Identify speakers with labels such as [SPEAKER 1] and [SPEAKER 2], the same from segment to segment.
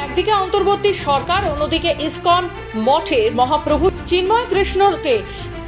[SPEAKER 1] একদিকে অন্তর্বর্তী সরকার অন্যদিকে ইসকন মঠের মহাপ্রভু চিন্ময় কৃষ্ণকে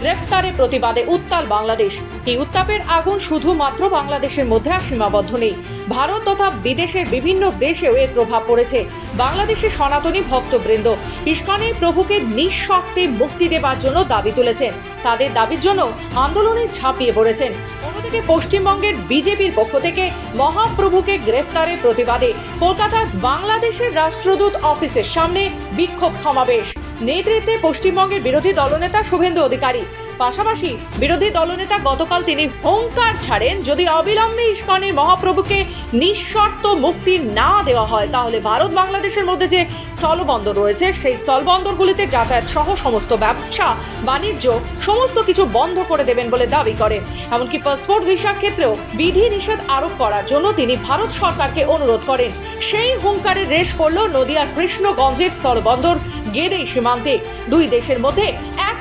[SPEAKER 1] গ্রেপ্তারের প্রতিবাদে উত্তাল বাংলাদেশ। এই উত্তাপের আগুন শুধুমাত্র বাংলাদেশের মধ্যে আর সীমাবদ্ধ নেই। ভারত তথা বিদেশের বিভিন্ন দেশেও এর প্রভাব পড়েছে। বাংলাদেশের সনাতনী ভক্তবৃন্দ ইস্কনের প্রভুকে নিঃশর্তে মুক্তি দেবার জন্য দাবি তুলেছেন। তাদের দাবির জন্য আন্দোলনে ঝাঁপিয়ে পড়েছেন। অন্যদিকে পশ্চিমবঙ্গের বিজেপির পক্ষ থেকে মহাপ্রভুকে গ্রেফতারের প্রতিবাদে কলকাতার বাংলাদেশের রাষ্ট্রদূত অফিসের সামনে বিক্ষোভ সমাবেশ। নেতৃত্বে পশ্চিমবঙ্গের বিরোধী দলনেতা শুভেন্দু অধিকারী। পাশাপাশি বিরোধী দলনেতা গতকাল তিনি হুঙ্কার ছাড়েন। যদি অবিলম্বে ইস্কনের মহাপ্রভুকে নিঃশর্ত মুক্তি না দেওয়া হয়, তাহলে ভারত বাংলাদেশের মধ্যে যে স্থলবন্দর রয়েছে, সেই স্থলবন্দরগুলিতে যাতায়াত সহ সমস্ত ব্যবসা, বাণিজ্য সমস্ত কিছু বন্ধ করে দেবেন বলে দাবি করেন। এমনকি পাসপোর্ট ভিসার ক্ষেত্রেও বিধি নিষেধ আরোপ করার জন্য তিনি ভারত সরকারকে অনুরোধ করেন। সেই হুঙ্কারের রেশ পড়ল নদিয়ার কৃষ্ণগঞ্জের স্থলবন্দর গেড়ে সীমান্তে। দুই দেশের মধ্যে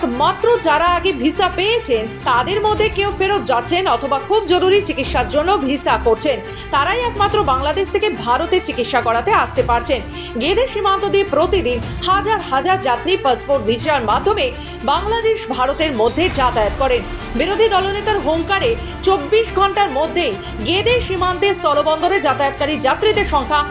[SPEAKER 1] একমাত্র যারা আগে ভিসা পেয়েছেন, তাদের মধ্যে কেউ ফেরত যাচ্ছেন অথবা খুব জরুরি চিকিৎসার জন্য ভিসা করছেন। তারাই একমাত্র বাংলাদেশ থেকে ভারতে চিকিৎসা করাতে আসতে পারছেন। গেদে সীমান্ত দিয়ে প্রতিদিন হাজার হাজার যাত্রী পাসপোর্ট ভিসার মাধ্যমে বাংলাদেশ ভারতের মধ্যে যাতায়াত করেন। বিরোধী দলনেতার হুঙ্কারে চব্বিশ ঘণ্টার মধ্যেই গেদে সীমান্তে স্থলবন্দরে যাতায়াতকারী যাত্রীদের সংখ্যা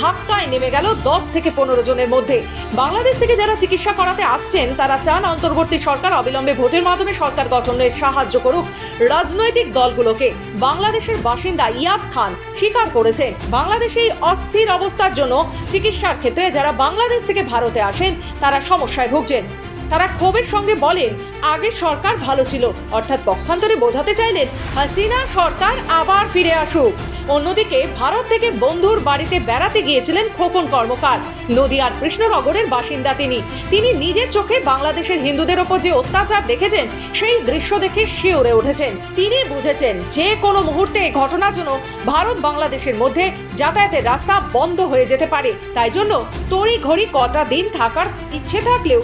[SPEAKER 1] ধাক্কায় নেমে গেল দশ থেকে পনেরো জনের মধ্যে। বাংলাদেশ থেকে যারা চিকিৎসা করাতে আসছেন, তারা চান অন্তর্বর্তী সরকার অবিলম্বে ভোটের মাধ্যমে সরকার গঠনের সাহায্য করুক রাজনৈতিক দলগুলোকে। বাংলাদেশের বাসিন্দা ইয়াদ খান স্বীকার করেছেন, বাংলাদেশে এই অস্থির অবস্থার জন্য চিকিৎসার ক্ষেত্রে যারা বাংলাদেশ থেকে ভারতে আসেন, তারা সমস্যায় ভুগছেন। তারা ক্ষোভের সঙ্গে বলেন আগের সরকার ভালো ছিল। অর্থাৎ পক্ষান্তরে বোঝাতে চাইলেন, হাসিনা সরকার আবার ফিরে আসুক। অন্যদিকে ভারত থেকে বন্ধুর বাড়িতে বেড়াতে গিয়েছিলেন খোকন কর্মকার, নদিয়ার কৃষ্ণনগরের বাসিন্দা তিনি। তিনি নিজের চোখে বাংলাদেশের হিন্দুদের ওপর যে অত্যাচার দেখেছেন, সেই দৃশ্য দেখে শিওরে উঠেছেন। তিনি বুঝেছেন, যে কোনো মুহূর্তে এই ঘটনার জন্য ভারত বাংলাদেশের মধ্যে যাতায়াতের রাস্তা বন্ধ হয়ে যেতে পারে। তাই জন্য তড়ি ঘড়ি কটা দিন থাকার ইচ্ছে থাকলেও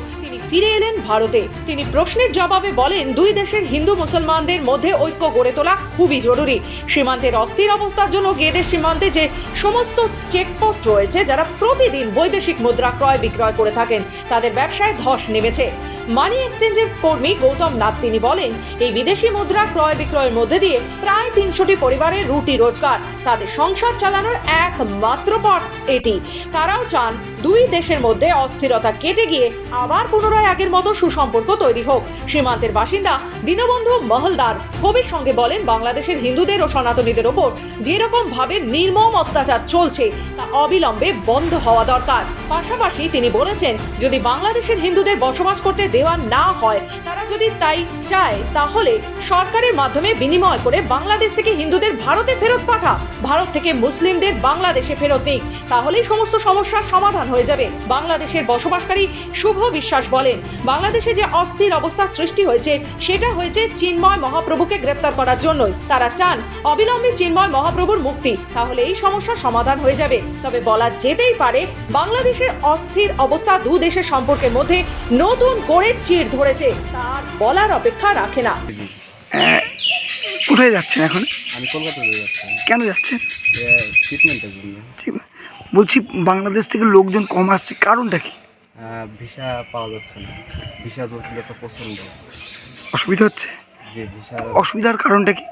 [SPEAKER 1] ফিরে এলেন ভারতে। তিনি প্রশ্নের জবাবে বলেন, দুই দেশের হিন্দু মুসলমানদের মধ্যে ঐক্য গড়ে তোলা খুবই জরুরি। সীমান্তের অস্থির অবস্থার জন্য গেদের সীমান্তে যে সমস্ত চেকপোস্ট রয়েছে, যারা প্রতিদিন বৈদেশিক মুদ্রা ক্রয় বিক্রয় করে থাকেন, তাদের ব্যবসায় ধস নেমেছে। মানি এক্সচেঞ্জের কর্মী গৌতম নাথ তিনি বলেন, এই বিদেশি মুদ্রা ক্রয় বিক্রয়ের মধ্যে দিয়ে প্রায় তিনশোটি পরিবারের রুটি রোজগার। তাদের সংসার চালানোর একমাত্র পথ এটি। তারাও চান দুই দেশের মধ্যে অস্থিরতা কেটে গিয়ে আবার পুনরায় আগের মতো সুসম্পর্ক তৈরি হোক। সীমান্তের বাসিন্দা দীনবন্ধু মহলদার ক্ষোভের সঙ্গে বলেন, বাংলাদেশের হিন্দুদের ও সনাতনীদের ওপর যেরকম ভাবে নির্মম অত্যাচার চলছে, তা অবিলম্বে বন্ধ হওয়া দরকার। পাশাপাশি তিনি বলেছেন, যদি বাংলাদেশের হিন্দুদের বসবাস করতে দেওয়া না হয়। তারা যদি তাই চায়, তাহলে সরকারের মাধ্যমে বিনিময় করে বাংলাদেশ থেকে হিন্দুদের ভারতে ফেরত পাঠা। ভারত থেকে মুসলিমদের বাংলাদেশে ফেরত নেই তাহলেই সমস্ত সমস্যার সমাধান হয়ে যাবে। বাংলাদেশের বসবাসকারী শুভ বিশ্বাস বলেন, বাংলাদেশে যে অস্থির অবস্থা সৃষ্টি হয়েছে, সেটা হয়েছে চিন্ময় মহাপ্রভুকে গ্রেপ্তার করার জন্যই। তারা চান অবিলম্বে চিন্ময় মহাপ্রভুর মুক্তি। তাহলে এই সমস্যার সমাধান হয়ে যাবে। তবে বলা যেতেই পারে, বাংলাদেশের অস্থির অবস্থা দু দেশের সম্পর্কের মধ্যে নতুন করে চির ধরেছে। তার বলার অপেক্ষা রাখে না।
[SPEAKER 2] কোথায় যাচ্ছেন এখন?
[SPEAKER 3] আমি কলকাতাতে যাচ্ছি।
[SPEAKER 2] কেন যাচ্ছেন?
[SPEAKER 3] ট্রিটমেন্টের জন্য।
[SPEAKER 2] ঠিক বলছি বাংলাদেশ থেকে লোকজন কম আসছে কারণটা কি?
[SPEAKER 3] ভিসা পাওয়া যাচ্ছে না। ভিসা জটিলতা প্রচণ্ড।
[SPEAKER 2] অসুবিধা হচ্ছে?
[SPEAKER 3] যে ভিসা
[SPEAKER 2] অসুবিধার কারণটা কি?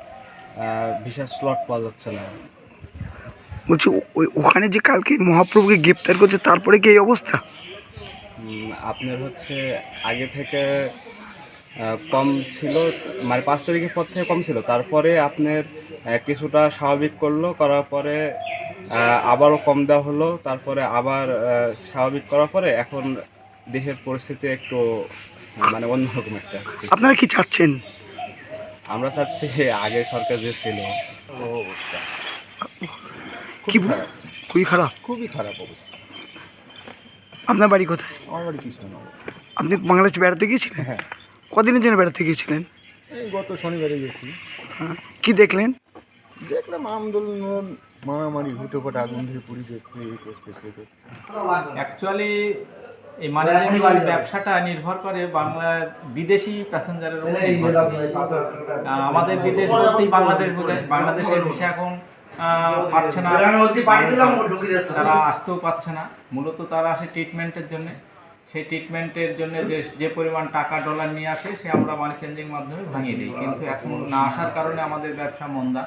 [SPEAKER 3] ভিসা স্লট পাওয়া যাচ্ছে না।
[SPEAKER 2] বলছি ওই- ওখানে যে কালকে মহাপ্রভুকে গ্রেপ্তার করছে তারপরে কি এই অবস্থা?
[SPEAKER 3] আপনার হচ্ছে আগে থেকে কম ছিল মানে পাঁচ তারিখের পর থেকে কম ছিল। তারপরে আপনার কিছুটা স্বাভাবিক করল করার পরে আবারও কম দেওয়া হলো। তারপরে আবার স্বাভাবিক করার পরে এখন দেশের পরিস্থিতি একটু মানে অন্যরকম একটা
[SPEAKER 2] আপনারা কি চাচ্ছেন?
[SPEAKER 3] আমরা চাচ্ছি আগে সরকার যে ছিল ও অবস্থা।
[SPEAKER 2] খুবই খারাপ।
[SPEAKER 3] খুবই খারাপ অবস্থা।
[SPEAKER 2] আপনার বাড়ি কোথায়?
[SPEAKER 3] আমার বাড়ি কৃষ্ণনগর।
[SPEAKER 2] আপনি বাংলাদেশ বেড়াতে গিয়েছিলেন?
[SPEAKER 3] হ্যাঁ।
[SPEAKER 2] কদিনের জন্য বেড়াতে গিয়েছিলেন?
[SPEAKER 3] এই গত শনিবারে গেছি।
[SPEAKER 2] হ্যাঁ। কী দেখলেন?
[SPEAKER 3] দেখলাম আন্দোলন মারামারি হুটোপাট আগুন ধরে পুড়ি দেখছে এই করছে সেই করছে।
[SPEAKER 4] অ্যাকচুয়ালি এই মানিজ্যের ব্যবসাটা নির্ভর করে বাংলা বিদেশি প্যাসেঞ্জারের উপর আমাদের বিদেশ বলতেই বাংলাদেশ বোঝায়। বাংলাদেশের ভিসা এখন পাচ্ছে না। তারা আসতেও পাচ্ছে না। মূলত তারা আসে ট্রিটমেন্টের জন্য। সেই ট্রিটমেন্টের জন্য যে যে পরিমাণ টাকা ডলার নিয়ে আসে সে আমরা মানি চেঞ্জিং মাধ্যমে ভাঙিয়ে দিই। কিন্তু এখন না আসার কারণে আমাদের ব্যবসা মন্দা।